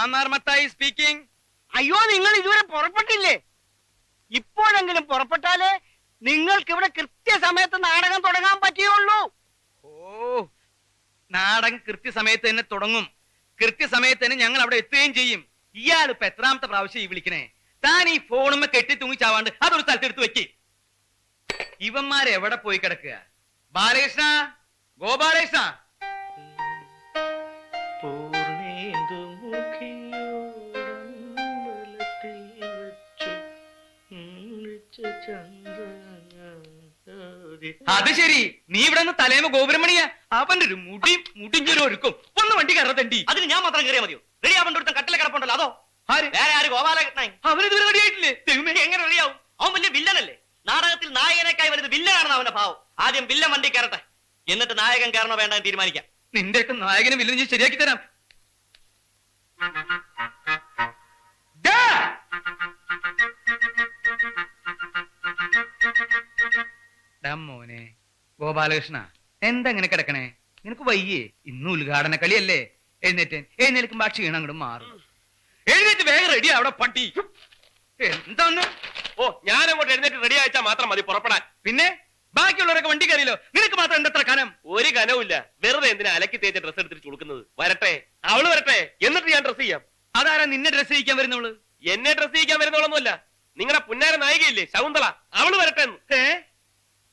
Mannar Mathai speaking അയ്യോ നിങ്ങൾ ഇതുവരെ പുറപ്പെട്ടില്ലേ? ഇപ്പോഴെങ്കിലും പുറപ്പെട്ടാലേ നിങ്ങൾക്ക് ഇവിടെ കൃത്യസമയത്ത് നാടകം തുടങ്ങാൻ പറ്റുകയുള്ളൂ. ഓ നാടകം കൃത്യസമയത്ത് തന്നെ തുടങ്ങും. കൃത്യസമയത്ത് തന്നെ ഞങ്ങൾ അവിടെ എത്തുകയും ചെയ്യും. ഇയാൾ ഇപ്പൊ എത്രാമത്തെ പ്രാവശ്യം ഈ വിളിക്കണേ? താൻ ഈ ഫോണുമ്മ കെട്ടി തൂങ്ങിച്ചാവാണ്ട് അതൊരു സ്ഥലത്ത് എടുത്ത് വെക്കി. ഇവന്മാരെവിടെ പോയി കിടക്കുക? ബാലകൃഷ്ണ? ഗോപാലകൃഷ്ണ? അത് ശരി. നീ ഇവിടെ നിന്ന് തലേമ ഗോപുരമണിയാ അവന്റെ ഒരു മുടി മുടിഞ്ഞൊരു ഒരുക്കും ഒന്ന് വണ്ടി കയറത്തണ്ടി. അതിന് ഞാൻ മാത്രം കയറിയാ മതിയോ? റെഡി അവന്റെ ഒരുത്തൻ കട്ടിലെ കിടപ്പുണ്ടല്ലോ അതോ? ആര്? വേറെ ആര് ഗോപാലകൃഷ്ണൻ? അവനിതുവരെ റെഡിയായിട്ടില്ലേ ദൈവമേ എങ്ങനെ റെഡിയാവും അവൻ വലിയ വില്ലനല്ലേ? നാടകത്തിൽ നായകനേക്കായി വലുത് വില്ലനാണെന്ന് അവന്റെ ഭാവം. ആദ്യം വില്ലൻ വണ്ടി കയറട്ടെ. എന്നിട്ട് നായകൻ കയറണോ വേണ്ടെന്ന് തീരുമാനിക്കാം. നിന്റെയൊക്കെ നായകനെ വില്ലൻ ഞാൻ ശരിയാക്കി തരാം. ഗോപാലകൃഷ്ണ എന്താ ഇങ്ങനെ കിടക്കണേ? നിനക്ക് വയ്യേ. ഇന്ന് ഉദ്ഘാടന കളിയല്ലേ? എഴുന്നേറ്റ് എഴുന്നേൽക്കുമ്പോ ആ ക്ഷീണം അങ്ങോട്ട് മാറും. എഴുന്നേറ്റ് വേഗം റെഡി അവിടെ പട്ടി. എന്താന്ന്? ഓ ഞാൻ അങ്ങോട്ട് എഴുന്നേറ്റ് റെഡി അയച്ചാൽ മാത്രം മതി പുറപ്പെടാൻ. പിന്നെ? ബാക്കിയുള്ളവരൊക്കെ വണ്ടി കയറിയല്ലോ. നിനക്ക് മാത്രം എന്തത്ര കനം? ഒരു കനവുമില്ല വെറുതെ എന്തിനാ അലക്കി തേച്ച ഡ്രസ് എടുത്തിട്ട് ചുളുക്കുന്നത്? വരട്ടെ. അവൾ വരട്ടെ. എന്നിട്ട് ഞാൻ ഡ്രസ് ചെയ്യാം. അതാരാ നിന്നെ ഡ്രസ് ചെയ്യിക്കാൻ വരുന്നവൾ? എന്നെ ഡ്രസ് ചെയ്യിക്കാൻ വരുന്നവളൊന്നുമല്ല. നിങ്ങളുടെ പുന്നാര നായികയില്ലേ ശകുന്തള. അവൾ വരട്ടെ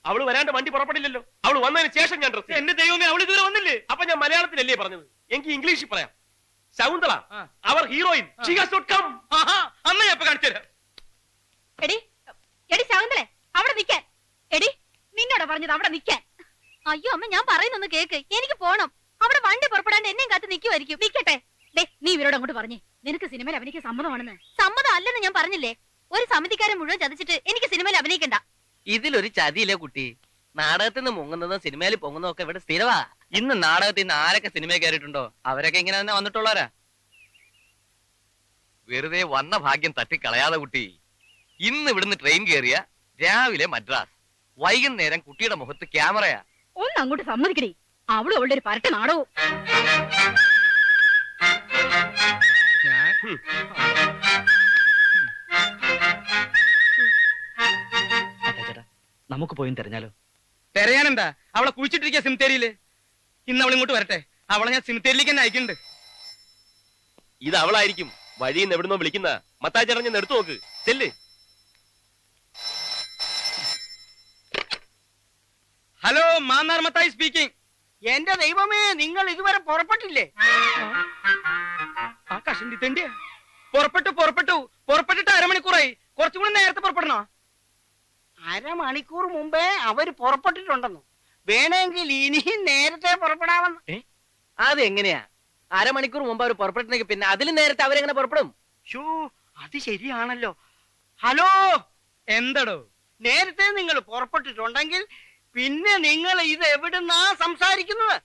അവൾ വരാണ്ട് വണ്ടി പുറപ്പെടില്ലല്ലോ. അവൾ വന്നതിന് ശേഷം ഞാൻ ഡ്രസ് എന്റെ ദൈവമേ അവൾ ഇതുവരെ വന്നില്ലേ? അപ്പൊ ഞാൻ മലയാളത്തിലല്ലേ പറഞ്ഞത്? എനിക്ക് ഇംഗ്ലീഷിൽ പറയാം. ശകുന്തള അവർ ഹീറോയിൻ. അമ്മ ഞാൻ കാണിച്ചു തരാം. എടി എടി ശകുന്തളെ അവിടെ നിൽക്കാൻ എടി നിന്നോട് പറഞ്ഞത് അവിടെ നിക്കാൻ അയ്യോ അമ്മ ഞാൻ പറയുന്നൊന്ന് കേക്ക്. എനിക്ക് പോണം. അവിടെ വണ്ടി പുറപ്പെടാണ്ട് എന്നെയും കാത്ത് നിക്കുമായിരിക്കും നിക്കട്ടെ. ദേ നീ ഇവരോട് അങ്ങോട്ട് പറഞ്ഞേ. നിനക്ക് സിനിമയിൽ അഭിനയിക്കാൻ സമ്മതമാണെന്ന്. സമ്മതം അല്ലെന്ന് ഞാൻ പറഞ്ഞില്ലേ? ഒരു സമിതിക്കാരൻ മുഴുവൻ ചതിച്ചിട്ട് എനിക്ക് സിനിമയിൽ അഭിനയിക്കണ്ട. ഇതിലൊരു ചതിയില്ലേ കുട്ടി? നാടകത്തിൽ നിന്ന് മുങ്ങുന്നതും സിനിമയിൽ പൊങ്ങുന്നതും ഒക്കെ ഇവിടെ സ്ഥിരവാ. ഇന്ന് നാടകത്തിൽ നിന്ന് ആരൊക്കെ സിനിമയിൽ കയറിയിട്ടുണ്ടോ? അവരൊക്കെ ഇങ്ങനെ തന്നെ വന്നിട്ടുള്ളവരാ. വെറുതെ വന്ന ഭാഗ്യം തട്ടിക്കളയാതെ കുട്ടി. ഇന്ന് ഇവിടുന്ന് ട്രെയിൻ കയറിയ രാവിലെ മദ്രാസ്. വൈകുന്നേരം കുട്ടിയുടെ മുഖത്ത് ക്യാമറയാ. ഒന്ന് അങ്ങോട്ട് സമ്മതിക്കണേ അവളും അവളുടെ ഒരു പരട്ട നാടകവും. നമുക്ക് പോയി തെരഞ്ഞാലോ? തെരയാനെന്താ? അവളെ കുഴിച്ചിട്ടിരിക്കുക സിമിത്തേരിയിൽ ഇന്ന് അവൾ ഇങ്ങോട്ട് വരട്ടെ. അവളെ ഞാൻ സിംതേരിയിലേക്ക് തന്നെ അയക്കുന്നുണ്ട്. ഇത് അവളായിരിക്കും. വഴിയിൽ നിന്ന് എവിടുന്നോ വിളിക്കുന്ന മത്തായി ചേട്ടൻ ഞാൻ എടുത്തു നോക്ക്. ചെല്ല്. ഹലോ മാന്നാർ മത്തായി സ്പീക്കിംഗ് എന്റെ ദൈവമേ നിങ്ങൾ ഇതുവരെ പുറപ്പെട്ടില്ലേ? ആ കഷണ്ടി തെണ്ടിയ പുറപ്പെട്ടു പുറപ്പെട്ടു. പുറപ്പെട്ടിട്ട് അരമണിക്കൂറായി. കുറച്ചും കൂടി നേരത്തെ പുറപ്പെടണോ? അരമണിക്കൂർ മുമ്പേ അവർ പുറപ്പെട്ടിട്ടുണ്ടെന്നു. വേണമെങ്കിൽ ഇനിയും നേരത്തെ പുറപ്പെടാമെന്ന്. അത് എങ്ങനെയാ അരമണിക്കൂർ മുമ്പ് അവർ പുറപ്പെട്ടെങ്കിൽ പിന്നെ അതിലും നേരത്തെ അവരെങ്ങനെ പുറപ്പെടും? ഷൂ അത് ശരിയാണല്ലോ. ഹലോ? എന്തടോ? നേരത്തെ നിങ്ങൾ പുറപ്പെട്ടിട്ടുണ്ടെങ്കിൽ പിന്നെ നിങ്ങൾ ഇത് എവിടുന്നാ സംസാരിക്കുന്നത്?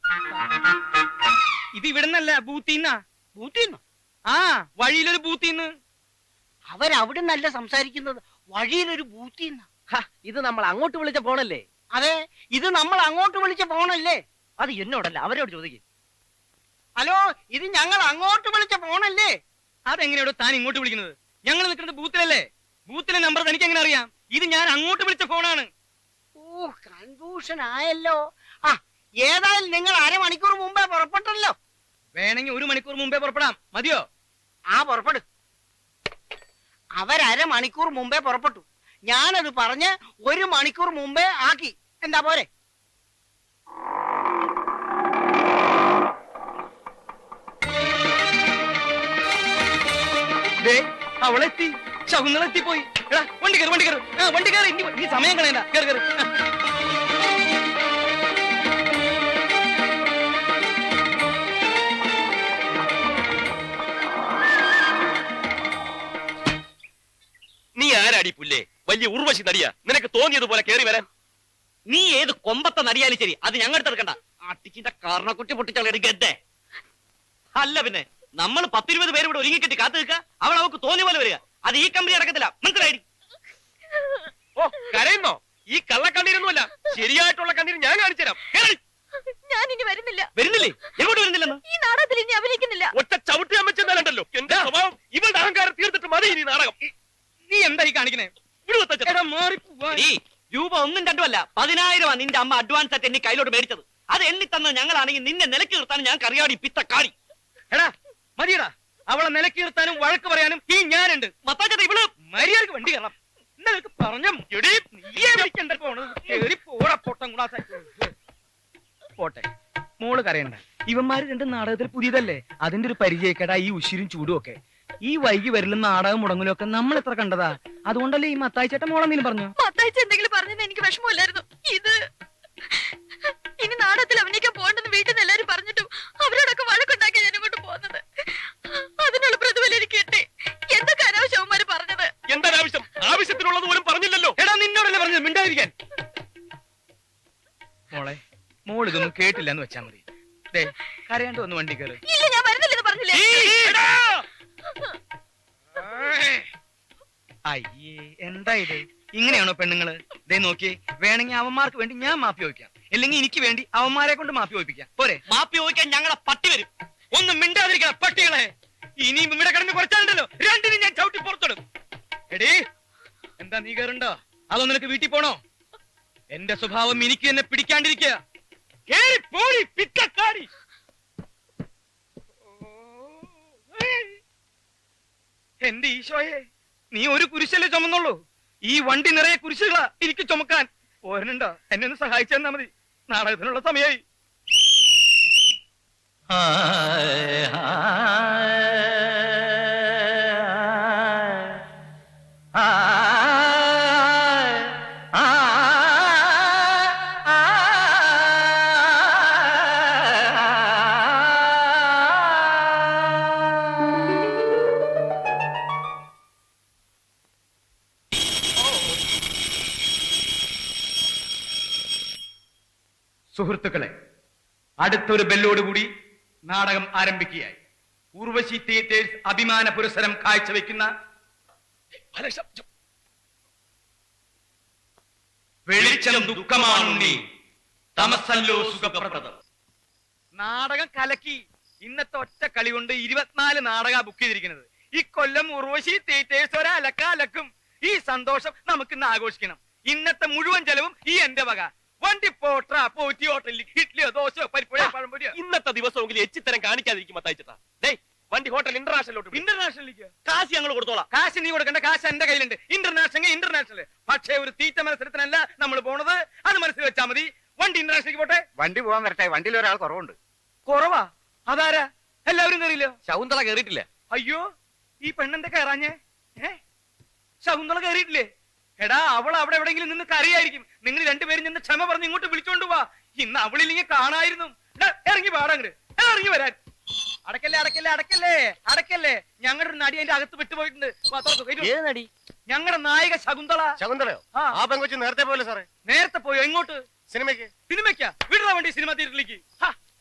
ഇത് ഇവിടുന്നല്ല ബൂത്തിന്നാ? ബൂത്തിന്നോ? ആ വഴിയിലൊരു ബൂത്തിന്ന്. അവരവിടുന്നല്ല സംസാരിക്കുന്നത്? വഴിയിലൊരു ബൂത്തിന്ന? ഇത് നമ്മൾ അങ്ങോട്ട് വിളിച്ച ഫോണല്ലേ? അതെ ഇത് നമ്മൾ അങ്ങോട്ട് വിളിച്ച ഫോണല്ലേ? അത് എന്നോടല്ല അവരോട് ചോദിക്കും. ഹലോ ഇത് ഞങ്ങൾ അങ്ങോട്ട് വിളിച്ച ഫോണല്ലേ? അതെങ്ങനെയാണോ താൻ ഇങ്ങോട്ട് വിളിക്കുന്നത്? ഞങ്ങൾ നിൽക്കുന്നത് ബൂത്തിലല്ലേ? ബൂത്തിലെ നമ്പർ തനിക്ക് എങ്ങനെ അറിയാം? ഇത് ഞാൻ അങ്ങോട്ട് വിളിച്ച ഫോണാണ്. ഓ കൺഫ്യൂഷൻ ആയല്ലോ. ആ ഏതായാലും നിങ്ങൾ അരമണിക്കൂർ മുമ്പേ പുറപ്പെട്ടല്ലോ. വേണമെങ്കിൽ ഒരു മണിക്കൂർ മുമ്പേ പുറപ്പെടാം. മതിയോ? ആ പുറപ്പെടു. അവരമണിക്കൂർ മുമ്പേ പുറപ്പെട്ടു. ഞാനത് പറഞ്ഞ് ഒരു മണിക്കൂർ മുമ്പേ ആക്കി. എന്താ പോരെ? ദേ അവളെത്തി. ശകുന്നളെത്തി പോയി എടാ വണ്ടി കയറി വണ്ടി കയറി. ആ വണ്ടി കയറി. ഇനി നീ സമയം കളയണ്ട. കയറി കയറി. നീ ആരാടി പുല്ലേ? വലിയ ഉർവശി നടിയാ. നിനക്ക് തോന്നിയതുപോലെ കേറി വരാൻ. നീ ഏത് കൊമ്പത്തെ നടിയാലും ശരി അത് ഞങ്ങൾ എടുക്കണ്ട. അട്ടിച്ചിന്റെ കാരണക്കുട്ടി പൊട്ടിച്ചളയുടെ ഗദ്ദേ അല്ല പിന്നെ നമ്മൾ പത്തിരുപത് പേര് ഇവിടെ ഒരുങ്ങിക്കെട്ടി കാത്തു നിൽക്കുക. അവൾ അവൾക്ക് തോന്നിയ പോലെ വരിക. അത് ഈ കമ്പനി അടക്കത്തില്ല മനസ്സിലായി? ഓ കരയുന്നോ? ഈ കള്ളക്കണ്ണീരൊന്നുമല്ല. ശരിയായിട്ടുള്ള കണ്ണീര് ഞാൻ കാണിച്ചു തരാം. ഞാൻ ഇനി വരുന്നില്ല. വരുന്നില്ലേ? എങ്ങോട്ട് വരുന്നില്ലെന്ന്? ഈ നാടകത്തിൽ ഇനി അഭിനയിക്കുന്നില്ല. ഒറ്റ ചവിട്ടി അമ്മച്ചെന്നാലുണ്ടല്ലോ എന്റെ സ്വഭാവം ഇവളുടെ അഹങ്കാരം തീർത്തിട്ട് മതി ഇനി നാടകം. നീ എന്താ ഈ കാണിക്കണേ? രൂപ ഒന്നും രണ്ടും അല്ല പതിനായിരമാ നിന്റെ അമ്മ അഡ്വാൻസ് ആയിട്ട് എന്നെ കയ്യിലോട്ട് മേടിച്ചത്. അത് എണ്ണി തന്നത് ഞങ്ങളാണെങ്കിൽ നിന്നെ നിലയ്ക്ക് നിർത്താനും ഞാൻ കറിയാടി കാടി എടാ മതിയടാ. അവളെ നിലയ്ക്ക് നിർത്താനും വഴക്ക് പറയാനും ഈ ഞാനുണ്ട്. മത്താച്ചേട്ടാ ഇവൾ മര്യാദയ്ക്ക് വണ്ടി കയറാം നിങ്ങൾക്ക് പറഞ്ഞ പോട്ടെ. മോൾ കരയണ്ട. ഇവന്മാര് രണ്ട് നാടകത്തിൽ പുതിയതല്ലേ? അതിന്റെ ഒരു പരിചയക്കേടാ ഈ ഉശിരും ചൂടും ഒക്കെ. ഈ വൈകി വരലും നാടകം മുടങ്ങലും ഒക്കെ നമ്മൾ എത്ര കണ്ടതാ? അതുകൊണ്ടല്ലേ ഈ മത്തായി ചേട്ടൻ മോളെന്തെങ്കിലും പറഞ്ഞു? മത്തായിച്ച എന്തെങ്കിലും പറഞ്ഞത് എനിക്ക് വിഷമമില്ലായിരുന്നു. ഇത് ഇനി നാടകത്തിൽ അഭിനയിക്കാൻ പോകണ്ടെന്ന് വീട്ടിൽ നിന്ന് എല്ലാരും പറഞ്ഞിട്ടും അവരോടൊക്കെ വഴക്കുണ്ടാക്കി ഞാൻ ഇങ്ങോട്ട് പോകുന്നത്. അതിനുള്ള പ്രതിഫലം എനിക്ക് കിട്ടി. എന്തൊക്കെ അനാവശ്യവന്മാര് പറഞ്ഞത്? എന്താവശ്യം ആവശ്യം ആവശ്യത്തിനുള്ളത് പോലും പറഞ്ഞില്ലല്ലോ. എടാ നിന്നോടല്ലേ പറഞ്ഞത്? മിണ്ടായിരിക്കാൻ മോളെ മോൾ ഇതൊന്നും കേട്ടില്ല എന്ന് വെച്ചാ മതി. ദേ കരയാണ്ട് വന്ന് വണ്ടി കയറി അയ്യേ എന്താ ഇത്? ഇങ്ങനെയാണോ പെണ്ണുങ്ങൾ? ദേ നോക്കിയേ വേണമെങ്കിൽ അവന്മാർക്ക് വേണ്ടി ഞാൻ മാപ്പി ചോദിക്കാം. അല്ലെങ്കിൽ എനിക്ക് വേണ്ടി അവന്മാരെ കൊണ്ട് മാപ്പി ചോദിപ്പിക്കാം. പോരെ. മാപ്പി ചോദിക്കാൻ ഞങ്ങളെ പട്ടി വരും. ഒന്നും മിണ്ടാതിരിക്കണം പട്ടികളെ. ഇനി ഇവിടെ കിടന്ന് കുറച്ചാലുണ്ടല്ലോ. രണ്ടിനും ഞാൻ ചവിട്ടി പുറത്തിടും. എടീ എന്താ നീ കയറുണ്ടോ അതോ നിനക്ക് വീട്ടിൽ പോണോ? എന്റെ സ്വഭാവം എനിക്ക് എന്നെ പിടിക്കാണ്ടിരിക്കുക എന്റെ ഈശോയെ. നീ ഒരു കുരിശല്ലേ ചുമന്നുള്ളൂ? ഈ വണ്ടി നിറയെ കുരിശുകളാ എനിക്ക് ചുമക്കാൻ. പോരനുണ്ടോ? എന്നെ ഒന്ന് സഹായിച്ചു തന്നാ മതി. നാടകത്തിനുള്ള സമയമായി സുഹൃത്തുക്കളെ അടുത്തൊരു ബെല്ലോടുകൂടി നാടകം ആരംഭിക്കുകയായി. ഉർവശി തിയേറ്റേഴ്സ് അഭിമാന പുരസ്സരം കാഴ്ചവെക്കുന്ന വെളിച്ചം ദുഃഖമാണുണ്ണി തമസല്ലോ സുഖപ്രദം. നാടകം കലക്കി ഇന്നത്തെ ഒറ്റ കളി കൊണ്ട് ഇരുപത്തിനാല് നാടക ബുക്ക് ചെയ്തിരിക്കുന്നത്. ഈ കൊല്ലം ഉർവശി തിയേറ്റേഴ്സ് ഒരലക്കാലക്കും ഈ സന്തോഷം നമുക്ക് ഇന്ന് ആഘോഷിക്കണം. ഇന്നത്തെ മുഴുവൻ ചെലവും ഈ എന്റെ വക. വണ്ടി പോട്ട പോറ്റി ഹോട്ടലിൽ ഇഡ്ഡലിയോ ദോശയോ പരിപ്പുഴയോ പഴംപൊരിയോ. ഇന്നത്തെ ദിവസമെങ്കിലും എച്ചിത്തരം കാണിക്കാതിരിക്കും മത്തായിച്ചേട്ടാ. ഡേ വണ്ടി ഹോട്ടൽ ഇന്റർനാഷണലോട്ട്. ഇന്റർനാഷണലിലേക്ക്? കാശ് ഞങ്ങൾ കൊടുത്തോളാം. കാശ് നീ കൊടുക്കേണ്ട കാശ് എന്റെ കയ്യിലുണ്ട്. ഇന്റർനാഷണൽ ഇന്റർനാഷണൽ പക്ഷേ ഒരു തീറ്റ മത്സരത്തിനല്ല നമ്മൾ പോണത്. അത് മനസ്സിൽ വെച്ചാൽ മതി. വണ്ടി ഇന്റർനാഷണലിലേക്ക് പോട്ടെ? വണ്ടി പോകാൻ വരട്ടെ. വണ്ടിയിൽ ഒരാൾ കുറവുണ്ട്. കുറവാ? അതാരാ? എല്ലാവരും കയറിയില്ലോ ശകുന്തള കേറിയിട്ടില്ല. അയ്യോ ഈ പെണ്ണെന്താ കയറാഞ്ഞേ ഏ? ശകുന്തള കയറിയിട്ടില്ലേ എടാ അവൾ അവിടെ എവിടെങ്കിലും നിന്ന് കരയായിരിക്കും. നിങ്ങൾ രണ്ടുപേരും നിന്ന് ക്ഷമ പറഞ്ഞ് ഇങ്ങോട്ട് വിളിച്ചോണ്ട് പോവാ ഇന്ന് അവളില്ലെങ്കിൽ കാണായിരുന്നു. ഇറങ്ങി പാടങ്ങട് ഇറങ്ങി വരാൻ. അടക്കല്ലേ അടക്കല്ലേ അടക്കല്ലേ അടക്കല്ലേ. ഞങ്ങളുടെ ഒരു നടി അതിന്റെ അകത്ത് വിട്ടുപോയിട്ടുണ്ട്. ഏത് നടി? ഞങ്ങളുടെ നായിക ശകുന്തള. ശകുന്തളയോ? ആ. പെങ്കൊച്ചു നേരത്തെ പോലെ സാറേ. നേരത്തെ പോയോ? എങ്ങോട്ട്? സിനിമയ്ക്ക്. സിനിമയ്ക്കാ? വിടുന്ന വേണ്ടി സിനിമ തിയേറ്ററിലേക്ക്.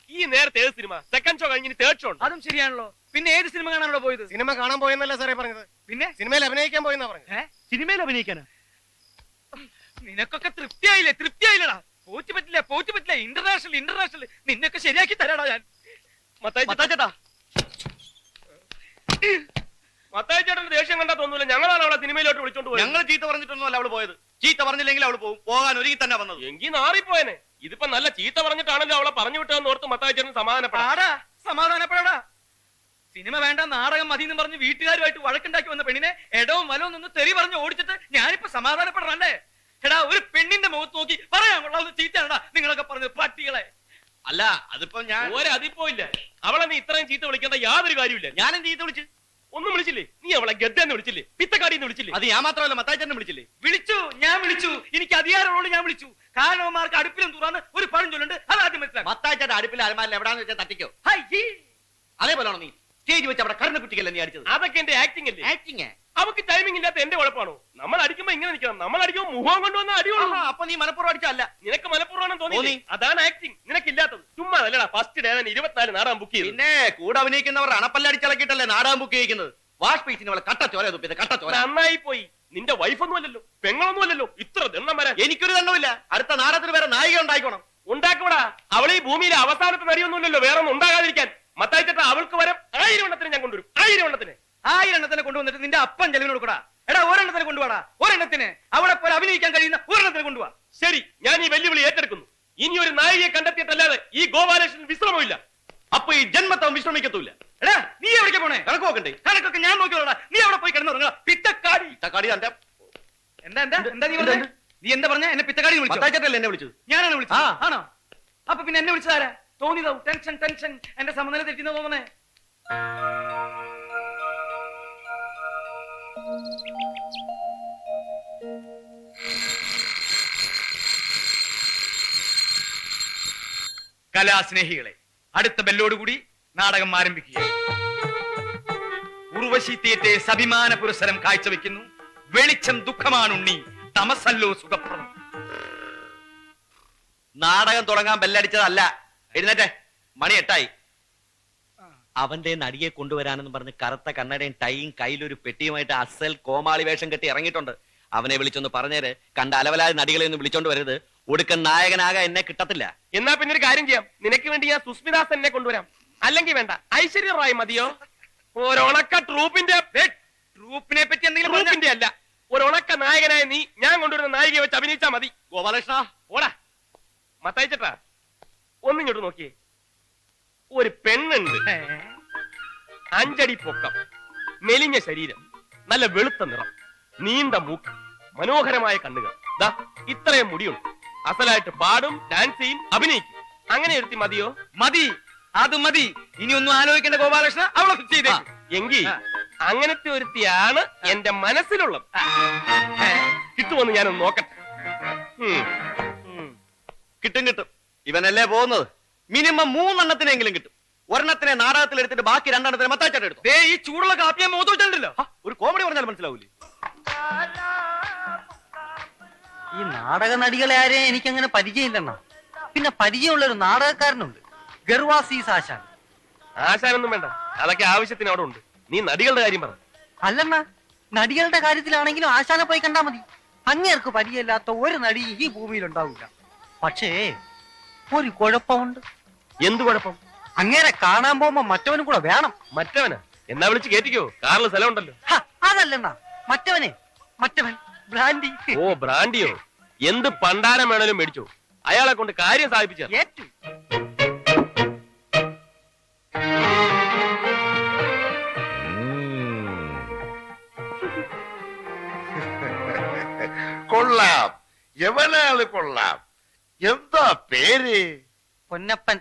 ഈ നേരത്തെ ഏത് സിനിമ? സെക്കൻഡ് ഷോ കഴിഞ്ഞ് തേർഡ് ഷോ അതും ശരിയാണല്ലോ. പിന്നെ ഏത് സിനിമ കാണാനല്ലോ പോയത്? സിനിമ കാണാൻ പോയെന്നല്ല സാറേ പറഞ്ഞത്? പിന്നെ? സിനിമയിൽ അഭിനയിക്കാൻ പോയെന്നാ പറഞ്ഞത്. സിനിമയിൽ അഭിനയിക്കാനാ? നിനക്കൊക്കെ തൃപ്തിയായില്ലേ? തൃപ്തിയായില്ലടാ. പോറ്റി പറ്റില്ല പോറ്റി പറ്റില്ല. ഇന്റർനാഷണൽ ഇന്റർനാഷണൽ നിന്നൊക്കെ ശരിയാക്കി തരാടാ ഞാൻ. മത്താച്ചേട്ടാ മത്തായി ചേട്ടന്റെ ദേഷ്യം കണ്ടാ തോന്നൂല. ഞങ്ങളാണ് അവളെ സിനിമയിലോട്ട് വിളിച്ചോണ്ട് പോയത്. ഞങ്ങൾ ചീത്ത പറഞ്ഞിട്ടൊന്നും അല്ല അവൾ പോയത്. ചീത്ത പറഞ്ഞില്ലെങ്കിൽ അവൾ പോകും പോകാൻ ഒരുങ്ങി തന്നെ വന്നത്. എങ്കിൽ നാറിപ്പോയനെ. ഇതിപ്പോ നല്ല ചീത്ത പറഞ്ഞിട്ടാണല്ലോ അവളെ പറഞ്ഞു വിട്ടതെന്ന് ഓർത്ത് മത്തായി ചേട്ടൻ സമാധാനപ്പെടാം. സമാധാനപ്പെടാ സിനിമ വേണ്ട നാടകം മതി എന്ന് പറഞ്ഞ് വീട്ടുകാരുമായിട്ട് വഴക്കുണ്ടാക്കി വന്ന പെണ്ണിനെ ഇടവും വലവും നിന്ന് തെറി പറഞ്ഞ് ഓടിച്ചിട്ട് ഞാനിപ്പോ സമാധാനപ്പെടണല്ലേ? എടാ ഒരു പെണ്ണിന്റെ മുഖത്ത് നോക്കി പറയാൻ കൊള്ളാവുന്ന ചീത്തയാണടാ നിങ്ങളൊക്കെ പറഞ്ഞത് പട്ടികളെ. അല്ല അതിപ്പോ ഞാൻ അതിപ്പോ ഇല്ല അവളെ നീ ഇത്രയും ചീത്ത വിളിക്കേണ്ട യാതൊരു കാര്യമില്ല ഞാനും ചീത്ത വിളിച്ചു ഒന്നും വിളിച്ചില്ലേ? നീ അവളെ ഗദ്ദെന്ന് വിളിച്ചില്ലേ? പിത്തക്കാടി എന്ന് വിളിച്ചില്ലേ? അത് ഞാൻ മാത്രമല്ല മത്താച്ചേട്ടനെ വിളിച്ചില്ലേ? വിളിച്ചു ഞാൻ വിളിച്ചു. എനിക്ക് അധികാരമുള്ളൂ ഞാൻ വിളിച്ചു. കാരണവന്മാർക്ക് അടുപ്പിലും തുറന്ന് ഒരു പഴം ചൊല്ലുണ്ട്. അത് ആദ്യം മനസ്സിലാക്കാം. മത്താച്ചന്റെ അടുപ്പിൽ അലമാരിൽ എവിടാന്ന് വെച്ചാൽ തട്ടിക്കോ. അതേപോലെയാണോ നീ? സ്റ്റേജ് വെച്ച് അവിടെ കരുണ കുട്ടിക്കല്ലേ നീ അടിച്ചത്? അതൊക്കെ എന്റെ ആക്ടിംഗ് അല്ലേ? ആക്ടിങ് അവക്ക് ടൈമിംഗ് ഇല്ലാത്ത എന്റെ കുഴപ്പമാണോ? നമ്മൾ അടിക്കുമ്പോ ഇങ്ങനെ നിൽക്കണം. നമ്മൾ അടിക്കുമ്പോ മുഖം കൊണ്ടുവന്ന അടിയുള്ളൂ അപ്പൊ നീ മലപ്പുറം അടിച്ചല്ല നിനക്ക് മലപ്പുറം തോന്നി. അതാണ് ആക്ടിങ് നിനക്കില്ലാത്തത്. ചുമ്മാ അല്ലടാ ഫസ്റ്റ് ഡേ തന്നെ ഇരുപത്തിനാല് നാടാൻ ബുക്ക് ചെയ്തു. പിന്നെ കൂടെ അഭിനയിക്കുന്നവർ അണപ്പല്ല അണപ്പല്ലടിച്ചിളക്കിയിട്ടല്ലേ നാടകം ബുക്ക് ചെയ്യിക്കുന്നത്? വാഷ് പീസിന് അവളെ കട്ട ചോര തുപ്പിയത് കട്ട ചോര. നന്നായി പോയി നിന്റെ വൈഫൊന്നും അല്ലല്ലോ പെങ്ങളൊന്നും അല്ലല്ലോ. ഇത്ര ദണ്ണം വരാൻ. എനിക്കൊരു ദണ്ണമില്ല അടുത്ത നാടകത്തിന് വരെ നായിക ഉണ്ടായിക്കോണം. ഉണ്ടാക്കൂടാ അവൾ ഈ ഭൂമിയിലെ അവസാനത്തെ നരിയൊന്നുമില്ലല്ലോ വേറെ ഒന്നും ഉണ്ടാകാതിരിക്കാൻ. മത്തായിട്ട് അവൾക്ക് വരം ആയിരം എണ്ണത്തിന് ഞാൻ കൊണ്ടുവരും. ആയിരം എണ്ണത്തിന്. ആയിരം എണ്ണത്തിനെ കൊണ്ടുവന്നിട്ട് നിന്റെ അപ്പൻ ചെലവിന് കൊടുക്കടാ. എടാ ഒരെണ്ണത്തിന് കൊണ്ടുപോടാ ഒരെണ്ണത്തിന് അവിടെ പോലെ അഭിനയിക്കാൻ കഴിയുന്ന ഒരെണ്ണത്തിന് കൊണ്ടുപോവാ ശരി ഞാൻ ഈ വെല്ലുവിളി ഏറ്റെടുക്കുന്നു. ഇനി ഒരു നായികയെ കണ്ടെത്തിയിട്ടല്ലാതെ ഈ ഗോപാലകൃഷ്ണൻ വിശ്രമമില്ല. അപ്പൊ ഈ ജന്മത്തവൻ വിശ്രമിക്കത്തൂല്ല എടാ നീ എവിടേക്ക് പോണേ? കണക്ക് നോക്കണ്ടേ? കണക്കൊക്കെ ഞാൻ നോക്കിയോടാ നീ അവിടെ പോയി കിടന്നു പിത്തക്കാടി. തക്കാടി തന്റെ എന്താ എന്താ എന്താ നീ പറഞ്ഞേ? നീ എന്താ പറഞ്ഞ? എന്നെ പിത്തക്കാടി വിളിച്ചല്ലേ എന്നെ വിളിച്ചത്? ഞാനാണ് വിളിച്ചത്. ആ. ആണോ? അപ്പൊ പിന്നെ എന്നെ വിളിച്ചതാരാ തോന്നിയതാവും ടെൻഷൻ ടെൻഷൻ. എന്റെ സമനില തെറ്റിന്ന് തോന്നണേ കലാസ്നേഹികളെ അടുത്ത ബെല്ലോടുകൂടി നാടകം ആരംഭിക്കുക ഉർവശി തീയറ്റേ അഭിമാന പുരസ്സരം കാഴ്ചവെക്കുന്നു. വെളിച്ചം ദുഃഖമാണുണ്ണി തമസല്ലോ സുഖപ്രദം. നാടകം തുടങ്ങാൻ ബെല്ലടിച്ചതല്ല. എഴുന്നേറ്റെ മണി എട്ടായി. അവന്റെ നടിയെ കൊണ്ടുവരാനെന്ന് പറഞ്ഞ് കറുത്ത കണ്ണടയും ടൈയും കയ്യിലൊരു പെട്ടിയുമായിട്ട് അസൽ കോമാളി വേഷം കെട്ടി ഇറങ്ങിയിട്ടുണ്ട്. അവനെ വിളിച്ചൊന്ന് പറഞ്ഞേര്. കണ്ട അലവലായ നടികളെ ഒന്നും വിളിച്ചോണ്ട് വരരുത്. ഒടുക്കൻ നായകനാകെ എന്നെ കിട്ടത്തില്ല. എന്നാ പിന്നെ ഒരു കാര്യം ചെയ്യാം. നിനക്ക് വേണ്ടി ഞാൻ സുസ്മിദാസ് എന്നെ കൊണ്ടുവരാം. അല്ലെങ്കിൽ വേണ്ട. ഐശ്വര്യ റായ് മതിയോ? ഒരണക്ക ട്രൂപ്പിന്റെ ട്രൂപ്പിനെ പറ്റി എന്തെങ്കിലും ട്രൂപ്പിന്റെ അല്ല. ഒരണക്ക നായകനായ നീ ഞാൻ കൊണ്ടുവരുന്ന നായികയെ വെച്ച് അഭിനയിച്ചാ മതി. ഗോപാലകൃഷ്ണ ഓടാ. മത്തയച്ചട്ടാ. ഒന്നിങ്ങോട്ട് നോക്കിയേ. ഒരു പെണ്ണുണ്ട്? അഞ്ചടി പൊക്കം മെലിഞ്ഞ ശരീരം നല്ല വെളുത്ത നിറം നീണ്ട മൂക്ക് മനോഹരമായ കണ്ണുകൾ. ദാ ഇത്രയും മുടിയുണ്ട്. അസലായിട്ട് പാടും ഡാൻസ് ചെയ്യും അഭിനയിക്കും. അങ്ങനെ എടുത്തി മതിയോ? മതി. അത് മതി. ഇനി ഒന്നും ആലോചിക്കേണ്ട ഗോപാലകൃഷ്ണ അവളെ ചെയ്തേ എങ്കിൽ. അങ്ങനത്തെ ഒരുത്തിയാണ് എന്റെ മനസ്സിലുള്ളത്. കിട്ടുമെന്ന് ഞാനൊന്ന് നോക്കട്ടെ. കിട്ടും കിട്ടും. ഇവനല്ലേ പോകുന്നത്? മിനിമം മൂന്നെണ്ണത്തിനെങ്കിലും കിട്ടും. ഒരെണ്ണത്തിനെ നാടകത്തിൽ എടുത്തിട്ട് ബാക്കി രണ്ടെണ്ണത്തിനെ മത്താച്ചാട്ട് എടുത്തു ദേ ഈ ചൂടുള്ള കാപ്പിയെ വെച്ചിട്ടുണ്ടല്ലോ. ഒരു കോമഡി പറഞ്ഞാൽ മനസ്സിലാവൂലേ? ഈ നാടക നടികളെ ആരെയും എനിക്കങ്ങനെ പരിചയമില്ലെണ്ണ പിന്നെ പരിചയമുള്ള ഒരു നാടകക്കാരനുണ്ട് ഗർവാസീസ് ആശാൻ ആശാനൊന്നും വേണ്ട. അതൊക്കെ ആവശ്യത്തിന് അവിടെ ഉണ്ട്. നീ നടികളുടെ കാര്യം പറ. അല്ലെണ്ണ നടികളുടെ കാര്യത്തിലാണെങ്കിലും ആശാനെ പോയി കണ്ടാ മതി. അങ്ങേർക്ക് പരിചയമില്ലാത്ത ഒരു നടി ഈ ഭൂമിയിൽ ഉണ്ടാവില്ല പക്ഷേ ഒരു കുഴപ്പമുണ്ട്. എന്ത് കുഴപ്പം? അങ്ങനെ കാണാൻ പോകുമ്പോ മറ്റവനും കൂടെ വേണം. മറ്റവന്? എന്നാ വിളിച്ച് കേറ്റിക്കോ. കാറിൽ സ്ഥലം ഉണ്ടല്ലോ ഹ, അതല്ലെണ്ണ മറ്റവനെ മറ്റവൻ ബ്രാൻഡി. ഓ ബ്രാൻഡിയോ? എന്ത് പണ്ടാരം വേണേലും മേടിച്ചോ. അയാളെ കൊണ്ട് കാര്യം സാധിപ്പിച്ച. ഏറ്റു. കൊള്ളാം. എവനാൾ കൊള്ളാം. എന്താ പേര്? പൊന്നപ്പൻ.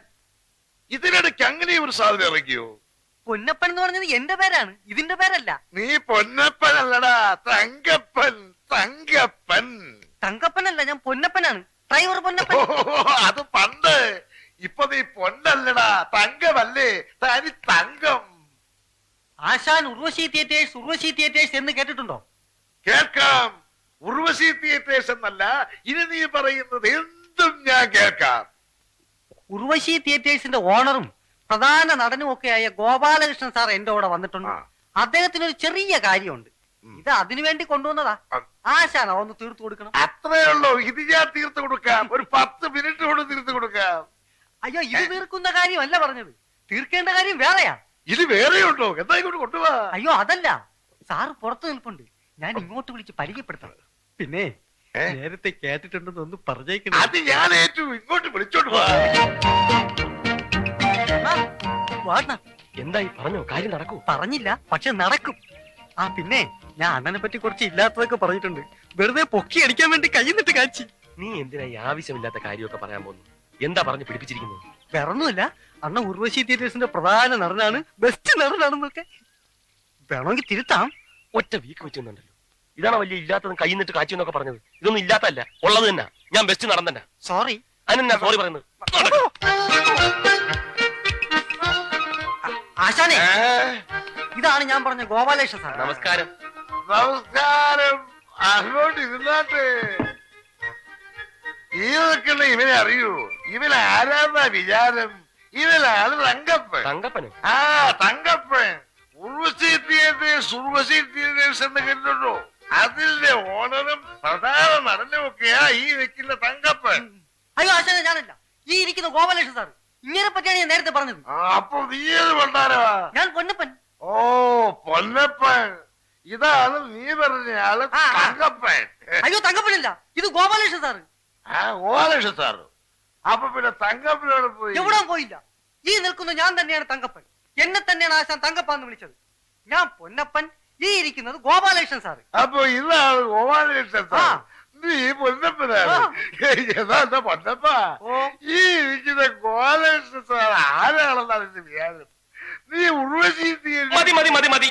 ഇതിനിടയ്ക്ക് അങ്ങനെ ഒരു സാധനം ഇറങ്ങിയോ? പൊന്നപ്പൻ എന്ന് പറഞ്ഞത് എന്റെ പേരാണ്. ഇതിന്റെ പേരല്ല. നീ പൊന്നപ്പൻ അല്ലടാ തങ്കപ്പൻ തങ്കപ്പൻ. തങ്കപ്പനല്ല ഞാൻ പൊന്നപ്പനാണ്. ഡ്രൈവർ ഓ, പൊന്നപ്പൻ അത് പണ്ട്. ഇപ്പൊ നീ പൊന്നല്ലടാ. തങ്കമല്ലേ. തനി തങ്കം. ആശാൻ ഉർവശി തിയേറ്റേഴ്സ് ഉർവശി തിയേറ്റേഴ്സ് എന്ന് കേട്ടിട്ടുണ്ടോ? കേൾക്കാം. ഉർവശി തിയേറ്റേഴ്സ് എന്നല്ല ഇനി നീ പറയുന്നത് എന്തും ഞാൻ കേൾക്കാം. ഉർവശി തിയേറ്റേഴ്സിന്റെ ഓണറും പ്രധാന നടനും ഒക്കെയായ ഗോപാലകൃഷ്ണൻ സാർ എന്റെ കൂടെ വന്നിട്ടുണ്ട്. അദ്ദേഹത്തിന് ഒരു ചെറിയ കാര്യമുണ്ട്. ഇത് അതിനു വേണ്ടി കൊണ്ടുവന്നതാ. ആശാന ഒന്ന് തീർത്തു കൊടുക്കണം. അത്രേ ഉള്ളൂ. ഇത് ഞാൻ തീർത്തു കൊടുക്കാം. ഒരു പത്ത് മിനിറ്റ് കൊണ്ട് തീർത്തു കൊടുക്കാം. അയ്യോ ഇത് തീർക്കുന്ന കാര്യമല്ല പറഞ്ഞത്. തീർക്കേണ്ട കാര്യം വേറെയാ. ഇത് വേറെ ഉണ്ടോ ഇങ്ങോട്ട് കൊണ്ടുപോവാ അയ്യോ അതല്ല. സാറ് പുറത്തു നിൽപ്പുണ്ട്. ഞാൻ ഇങ്ങോട്ട് വിളിച്ച് പരിചയപ്പെടുത്താം. പിന്നെ? നേരത്തെ കേട്ടിട്ടുണ്ടെന്ന് ഒന്ന് പറഞ്ഞേക്കുന്നു അത് ഞാൻ ഏറ്റവും ഇങ്ങോട്ട് വിളിച്ചോണ്ട് പോവാ എന്തായി? പറഞ്ഞോ കാര്യം നടക്കൂ. പറഞ്ഞില്ല പക്ഷെ നടക്കും. ആ പിന്നെ ഞാൻ അണ്ണനെ പറ്റി കുറച്ച് ഇല്ലാത്തതൊക്കെ പറഞ്ഞിട്ടുണ്ട്. വെറുതെ പൊക്കി അടിക്കാൻ വേണ്ടി കൈ നിട്ട് കാച്ചി. നീ എന്തിനാ ഈ ആവശ്യമില്ലാത്ത കാര്യമൊക്കെ പറയാൻ പോകുന്നു എന്താ പറഞ്ഞു പിടിപ്പിച്ചിരിക്കുന്നത്? വേറൊന്നുമില്ല. അണ്ണ ഉർവശി തിയേറ്റേഴ്സിന്റെ പ്രധാന നടനാണ് ബെസ്റ്റ് നടനാണെന്നൊക്കെ. വേണമെങ്കിൽ തിരുത്താം. ഒറ്റ വീക്ക് വെച്ചുണ്ടല്ലോ ഇതാണ് വലിയ ഇല്ലാത്തതും കൈ കാച്ചി കാച്ചു എന്നൊക്കെ പറഞ്ഞത്. ഇതൊന്നും ഇല്ലാത്തല്ല ഉള്ളത് തന്നെ. ഞാൻ ബെസ്റ്റ് നടന്നെ സോറി അതിനെന്നാ സോറി പറയുന്നത്? ആശാനെ. ഇതാണ് ഞാൻ പറഞ്ഞ ഗോപാലേഷ സാർ. നമസ്കാരം. നമസ്കാരം. അങ്ങോട്ട് ഇരുന്നാട്ടെ ഈ നിൽക്കുന്ന ഇവനെ അറിയൂ. ഇവൻ ആരാന്നാ വിചാരം? ഇവനാണ് തങ്കപ്പൻ. തങ്കപ്പൻ? ആ തങ്കപ്പൻ. ഉർവശി തിയേറ്റേഴ്സ് ഉർവശി തിയേറ്റേഴ്സ് എന്ന് കേട്ടിട്ടുണ്ടോ അതിന്റെ ഓണറും പ്രധാന നടനും ഒക്കെയാ ഈ നിൽക്കുന്ന തങ്കപ്പൻ. അയ്യോ ആശാനെ ഞാനല്ല. ഈ ഇരിക്കുന്ന ഗോപാലേഷ സാർ ഇങ്ങനെ പറ്റിയാണ് ഞാൻ നേരത്തെ പറഞ്ഞത്. അപ്പൊ നീ ഏത് പണ്ടാരവാ ഞാൻ പൊന്നപ്പൻ. ഓ പൊന്നപ്പൻ. ഇതാണ് നീ പറഞ്ഞ ആൾ ആ, ആ. തങ്കപ്പൻ. അയ്യോ തങ്കപ്പനില്ല. ഇത് ഗോപാലകൃഷ്ണൻ സാറ്. ആ സാറ്. അപ്പൊ പിന്നെ തങ്കപ്പനോട് പോയി. എവിടെ പോയില്ല. ഈ നിൽക്കുന്ന ഞാൻ തന്നെയാണ് തങ്കപ്പൻ. എന്നെ തന്നെയാണ് ആശാൻ തങ്കപ്പ എന്ന് വിളിച്ചത്. ഞാൻ പൊന്നപ്പൻ. ഈ ഇരിക്കുന്നത് ഗോപാലകൃഷ്ണൻ സാറ്. അപ്പൊ ഇതാണ് ഗോപാലകൃഷ്ണൻ സാർ. നീ പൊന്നപ്പനാണ്. എന്താ പൊന്നപ്പ? ഓ. ഈ ഇരിക്കുന്ന ഗോലകൃഷ്ണ സാർ ആരാണെന്നാണ് എന്റെ വിചാരം? നീ ഉർവശി മതി മതി മതി മതി.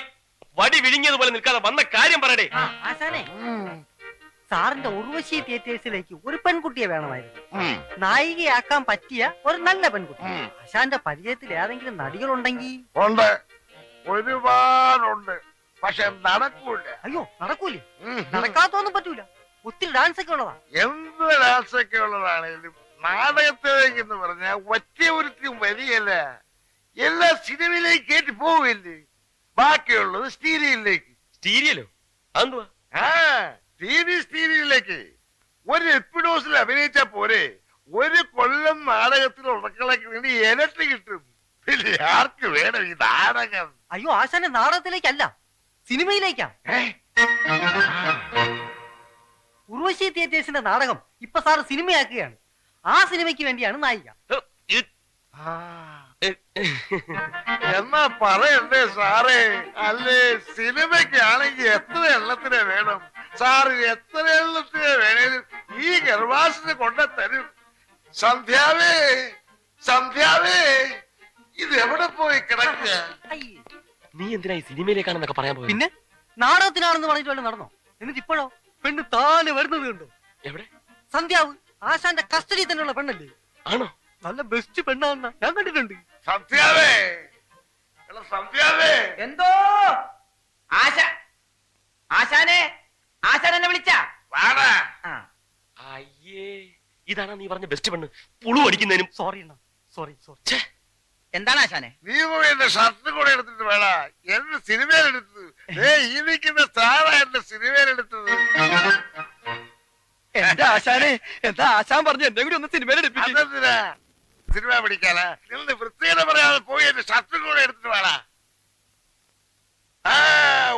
വടി വിഴിഞ്ഞതുപോലെ നിൽക്കാതെ വന്ന കാര്യം പറയടേ. ആശാനെ. സാറിന്റെ ഉർവശി തിയേറ്റേഴ്സിലേക്ക് ഒരു പെൺകുട്ടിയെ വേണമായിരുന്നു. നായികയാക്കാൻ പറ്റിയ ഒരു നല്ല പെൺകുട്ടി. ആശാന്റെ പരിചയത്തിൽ ഏതെങ്കിലും നടികളുണ്ടെങ്കിൽ? ഉണ്ട്. ഒരുപാടുണ്ട്. പക്ഷെ നടക്കൂല. അയ്യോ നടക്കൂലേ. നടക്കാത്തൊന്നും പറ്റൂല. ഒത്തിരി ഡാൻസ് ഒക്കെ ഉള്ളതാ. എന്ത് ഡാൻസ് ഒക്കെ ഉള്ളതാണേലും നാടകത്തിലേക്ക് എന്ന് പറഞ്ഞാൽ ഒറ്റ ഒരുത്തിയും വരികയല്ല. എല്ലാ സിനിമയിലേക്ക് കയറ്റി പോവില്ലേ ബാക്കിയുള്ളത് സ്റ്റീരിയലിലേക്ക് സ്റ്റീരിയലോ? അതെന്തുവാ? ആ ടി സ്റ്റീരിയലിലേക്ക് സ്റ്റീരിയിലേക്ക്. ഒരു എപ്പിഡോസിൽ അഭിനയിച്ച പോരെ. ഒരു കൊല്ലം നാടകത്തിൽ ഉടക്കളയ്ക്ക് വേണ്ടി ഇരട്ടി കിട്ടും. പിന്നെ ആർക്ക് വേണം ഈ നാടകം? അയ്യോ ആശാന്റെ നാടകത്തിലേക്കല്ല. സിനിമയിലേക്കാ. ഏ? ഉർവശി തിയേറ്റേഴ്സിന്റെ നാടകം ഇപ്പൊ സാറ് സിനിമയാക്കുകയാണ്. ആ സിനിമയ്ക്ക് വേണ്ടിയാണ് നായിക. എന്നാ പറയണ്ടേ സാറേ? അല്ലേ സിനിമയ്ക്കാണെങ്കിൽ എത്ര എണ്ണത്തിനെ വേണം? സാറ് എത്ര എണ്ണത്തിനെ വേണേലും ഈ ഗർഭാസിന് കൊണ്ട തരും. സന്ധ്യാവേ സന്ധ്യാവേ ഇത് എവിടെ പോയി കിടക്കുക? അയ്യേ. നീ എന്തിനാ ഈ സിനിമയിലേക്കാണെന്നൊക്കെ പറയാൻ പോയി പിന്നെ നാടകത്തിനാണെന്ന് പറഞ്ഞിട്ട് വല്ലതും നടന്നോ? എന്നിട്ട് ഇപ്പോഴോ പെണ്ണ് താനെ വരുന്നത് കണ്ടോ? എവിടെ? സന്ധ്യാവ് ആശാന്റെ കസ്റ്റഡി തന്നെയുള്ള പെണ്ണല്ലേ? ആണോ? നല്ല ബെസ്റ്റ് പെണ്ണാന്ന ഞാൻ കണ്ടിട്ടുണ്ട്. സന്ധ്യാവേ! എടാ സന്ധ്യാവേ! എന്തോ? ആശ ആശാനെ? ആശാൻ എന്നെ വിളിച്ച? വാടാ. അയ്യേ ഇതാണ് നീ പറഞ്ഞ ബെസ്റ്റ് പെണ്ണ്. പുളു അടിക്കുന്നതിനും സോറി എന്നാ സോറി സോറി എന്താണ് ആശാനെ? നീ പോയി എന്റെ ഷർട്ട് കൂടെ എടുത്തിട്ട് വേണ എന്റെ സിനിമയിലെടുത്തത് ഏ ഈ നിൽക്കുന്ന സാറാ എന്റെ സിനിമയിലെടുത്തത് എന്റെ ആശാനെ? എന്താ ആശാൻ പറഞ്ഞു എന്നെ കൂടി ഒന്ന് സിനിമയിൽ അതെന്തിനാ? സിനിമ പിടിക്കാനാ? നിന്ന് വൃത്തിയുടെ പറയാതെ പോയി എന്റെ ഷർട്ടും കൂടെ എടുത്തിട്ട് വേണ ആ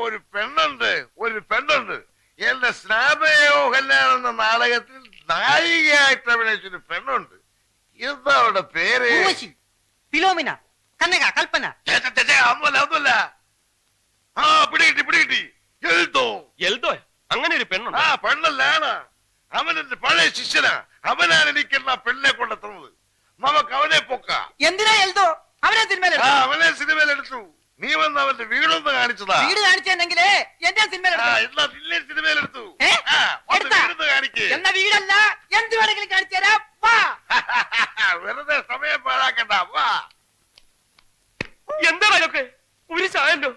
ഒരു പെണ്ണുണ്ട് ഒരു പെണ്ണുണ്ട്. എന്റെ സ്നാപയോ കല്യാണം എന്ന നാടകത്തിൽ നായികയായിട്ട് അഭിനയിച്ചൊരു പെണ്ണുണ്ട്. എന്താ അവളുടെ പേര് ഉർവശി ഫിലോമിന കന്നക കൽപ്പന. ഒന്നുമല്ല ആ പിടികിട്ടി പിടികിട്ടി. എഴുതോ? എൽദോ അങ്ങനെ ഒരു പെണ്ണുണ്ട്? ആ പെണ്ണല്ലാണ്. അവൻ എന്റെ പഴയ ശിഷ്യനാ. അവനാണ് എനിക്ക് എന്നാ പെണ്ണെ കൊണ്ടെത്തുന്നത്. നമുക്ക് അവനെ പൊക്കാം. എന്തിനാ എൽദോ അവനെ സിനിമയിൽ അവനെ സിനിമയിൽ എടുത്തു നീ വന്ന് അവന്റെ വീടൊന്ന് കാണിച്ചതാ. വീട് കാണിച്ചെന്നെങ്കിലേ എന്റെ സിനിമയിൽ സിനിമയിൽ എടുത്തു? വീടൊന്ന് കാണിക്ക്. എന്ന വീടല്ല? എന്ത് വേണമെങ്കിലും കാണിച്ചു തരാം വെറുതെ സമയം പാഴാക്കണ്ട വാ. ഇതൊക്കെ ഒരു ചായല്ലോ